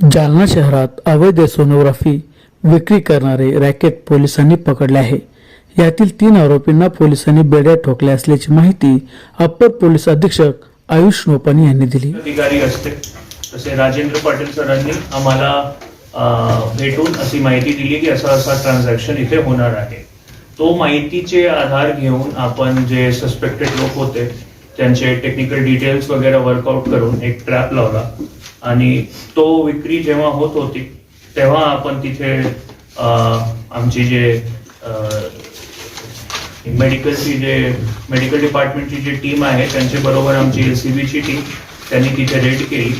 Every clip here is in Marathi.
जालना शहरात अवैध सोनोग्राफी विक्री करणारे रॅकेट पोलिसांनी पकडले आहे. यातील तीन आरोपींना पोलिसांनी बेड्या ठोकल्या असल्याची माहिती अप्पर पोलीस अधीक्षक आयुष नोपानी यांनी दिली. अधिकारी असते. तसे राजेंद्र पाटील सरांनी आम्हाला भेटून अशी माहिती दिली की असा असा ट्रान्झॅक्शन इथे होणार आहे. तो माहितीचे आधार घेऊन आपण जे सस्पेक्टेड लोक होते त्यांचे टेक्निकल डिटेल्स वगैरे वर्कआउट करून एक ट्रॅप लावला. आणि तो विक्री जेव्हा होत होती तेव्हा आपण तिथे आमची जे मेडिकलची जे मेडिकल डिपार्टमेंटची जी टीम आहे त्यांच्या बरोबर आमची बीची टीम त्यांनी तिथे रेड केली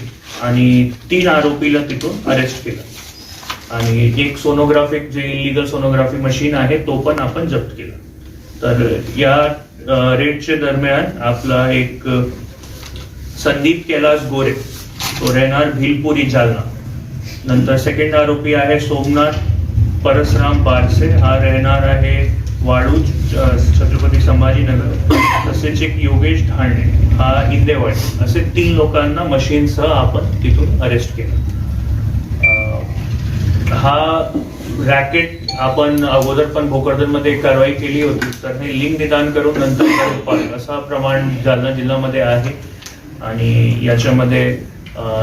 आणि तीन आरोपीला तिथून अरेस्ट केलं. आणि एक सोनोग्राफिक जे इलिगल सोनोग्राफी मशीन आहे तो पण आपण जप्त केला. तर या रेडच्या दरम्यान आपला एक संदीप कैलास गोरे तो रहणार भिलपुरी जालना. नंतर सेकंड आरोपी आहे सोमनाथ परसराम बारसे. हा रहणार आहे वाळूज छत्रपती संभाजीनगर. तसेच एक योगेश ढांडे हा इंदेवाडी असे तीन लोकांना मशीनसह आपण तिथून अरेस्ट केलं. हा रॅकेट आपण अगोदर पण भोकरदनमध्ये कारवाई केली होती. तर हे लिंक निदान करून नंतर असा प्रमाण जालना जिल्ह्यामध्ये आहे. आणि याच्यामध्ये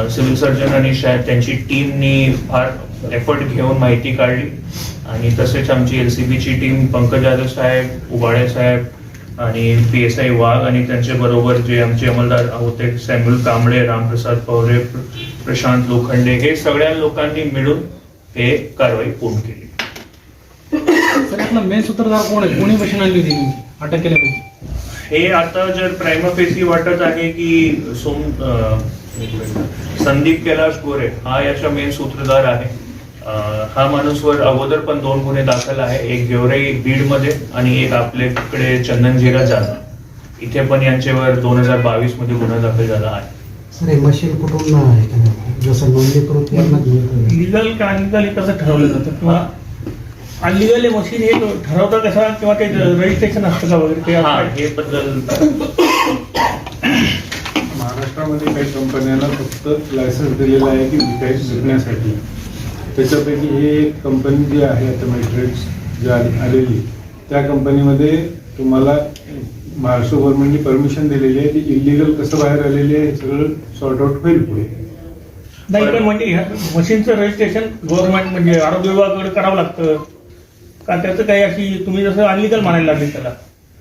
सिव्हिल सर्जन आणि शायद त्यांची टीमनी फार एफर्ट घेऊन माहिती काढली. आणि तसेच आमची एलसीबीची टीम पंकज जाधव साहेब उबाळे साहेब आणि पी एस आय वाघ आणि त्यांच्या बरोबर जे आमचे अंमलदार होते सॅम्युल कांबळे रामप्रसाद पवरे प्र- प्रशांत लोखंडे हे सगळ्या लोकांनी मिळून हे कारवाई पूर्ण केली. मेन सूत्रधार कोण आहे? कोणी मशीन आणली होती नेमकी? अटक हे आता जर प्रायमफेसी वाटत आहे की सोम संदीप कैलाश गोरे हा याचा मेन सूत्रधार आहे. हा माणूसवर अगोदर पण दोन गुन्हे दाखल आहे. एक गेवराई बीडमध्ये आणि एक आपल्याकडे चंदनजिरा जालना. इथे पण यांच्यावर दोन हजार बावीसमध्ये गुन्हा दाखल झाला आहे. सर हे मशीन कुठून आहे? जसं नोंदणीकृत यांनाच मिळतं लिगल का? अनलिगल हे कसं ठरवलं जातं. किंवा अनलिगल हे मशीन हे ठरवतं कसं किंवा ते रजिस्ट्रेशन असतं का वगैरे? ते हा हे बद्दल महाराष्ट्रामध्ये काही कंपन्यांना फक्त लायसन्स दिलेला आहे की काही विकण्यासाठी त्याच्यापैकी ही एक कंपनी जी आहे आता मॅट्रिक्स जी आलेली त्या कंपनीमध्ये तुम्हाला महाराष्ट्र गव्हर्नमेंटने परमिशन दिलेली आहे ती इलिगल कसं बाहेर आलेली आहे हे सगळं सॉर्ट आउट होईल पुढे. नाही पण म्हणजे ह्या मशीनचं रजिस्ट्रेशन गव्हर्नमेंट म्हणजे आरोग्य विभागाकडे करावं लागतं. का त्याचं काही अशी तुम्ही जसं अनलिगल म्हणायला लागले त्याला.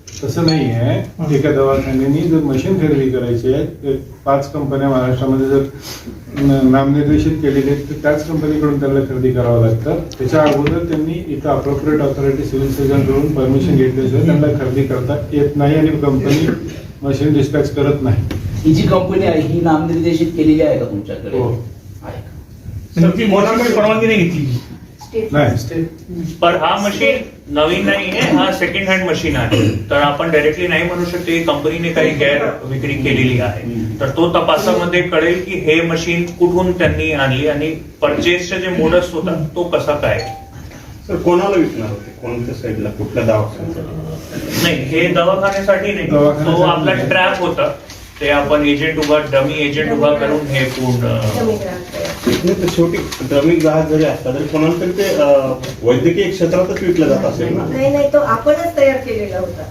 तसं नाही आहे एका दवाखान्याने जर मशीन खरेदी करायची आहे पाच कंपन्या महाराष्ट्रामध्ये जर नामनिर्देशित केलेले आहेत तर त्याच कंपनीकडून त्यांना खरेदी करावं लागतं. त्याच्या अगोदर त्यांनी इथं अप्रोप्रिएट ऑथॉरिटी सिव्हिल सर्जनकडून परमिशन घेतल्याशिवाय त्यांना खरेदी करता येत नाही आणि कंपनी मशीन डिस्पॅच करत नाही. ही जी कंपनी आहे ही नामनिर्देशित केलेली आहे का तुमच्याकडे? हो. आहे का? तुमची मशीनची परवानगी नाही घेतली नाही. पण हा मशीन नवीन नाही आहे हा सेकंड हँड मशीन आहे. तर आपण डायरेक्टली नाही म्हणू शकते कंपनीने काही गैर विक्री केलेली आहे. तर तो तपासामध्ये कळेल की हे मशीन कुठून त्यांनी आणली आणि परचेसचा जे मोडस होता तो कसा काय? सर कोणाला विकणार होते? कोणत्या साईडला कुठल्या दवाखान्यात? नाही हे दवाखान्यासाठी नाही. दवाखान्यासाठी तो आपला नाही. ट्रॅप होता. ते आपण एजंट उभा डमी एजंट उभा करून हे पूर्ण शेवटी ड्रमिंग जहाज जरी असला तरी कोणाला तरी ते वैद्यकीय क्षेत्रातच विकलं जात असेल ना? नाही नाही तो आपणच तयार केलेला होता.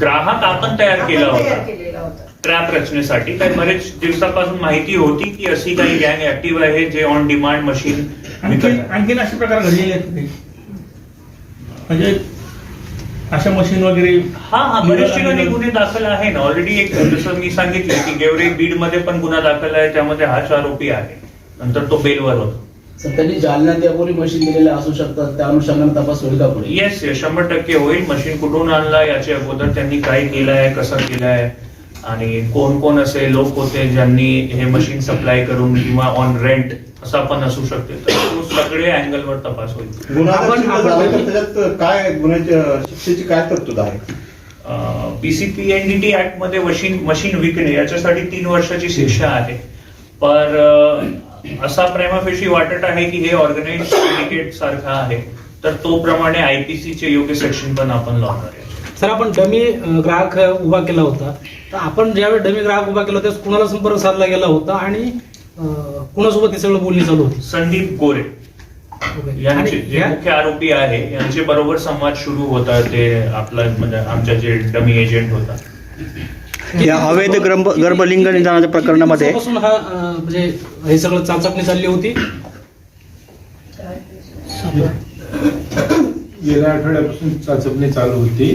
ग्राहक आपण तयार केला आपण तयार होता. केलेला होता. ट्रॅप रचनेसाठी. काही बरेच दिवसापासून माहिती होती की अशी काही गँग ऍक्टिव्ह आहे जे ऑन डिमांड मशीन आणखी आणखीन असे प्रकार घडलेले आहेत काही? म्हणजे अशा मशीन वगैरे हा हा बरेच ठिकाणी गुन्हे दाखल आहे ना ऑलरेडी एक जसं मी सांगितलं की गेवरे बीडमध्ये पण गुन्हा दाखल आहे त्यामध्ये हाच आरोपी आहे. नंतर तो बेलवर होता. सर त्यांनी जालन्यात यापूर्वी मशीन दिलेल्या असू शकतात त्या अनुषंगाने तपास होईल का पुढे? येस शंभर टक्के होईल. मशीन कुठून आणला याच्या अगोदर त्यांनी काय केलंय कसं केलंय आणि कोण कोण असे लोक होते ज्यांनी हे मशीन सप्लाय करून किंवा ऑन रेंट असा पण असू शकते. तर तो सगळे अँगलवर तपास होईल. गुन्हा आपण- दाखल आपण- झाला तर त्याच्यात काय गुन्ह्याच्या शिक्षेची काय तरतूद आहे? पीसीपीएनडीटी ऍक्टमध्ये मशीन मशीन विकणे याच्यासाठी तीन वर्षाची शिक्षा आहे. पर अं, असा प्रेमापेशी वाटत आहे की हे ऑर्गनाइज सिंडिकेट सारखा आहे. तर तो प्रमाणे आयपीसी चे योग्य सेक्शन पण आपण लावणार आहे. सर आपण डमी ग्राहक उभा केला होता. तर आपण ज्यावेळी डमी ग्राहक उभा केला त्यावेळेस कुणाला संपर्क साधला गेला होता आणि कोणासोबत हे सगळं बोलणी चालू होती? संदीप गोरे. यांचे जे मुख्य आरोपी आहे यांचे बरोबर संवाद सुरू होता ते आपला म्हणजे आमच्या जे डमी एजंट होता. या अवैध गर्भ गर्भलिंग निदानाच्या प्रकरणामध्ये हा अं, म्हणजे हे सगळं चाचपणी चालली होती. गेल्या आठवड्यापासून चाचपणी चालू होती.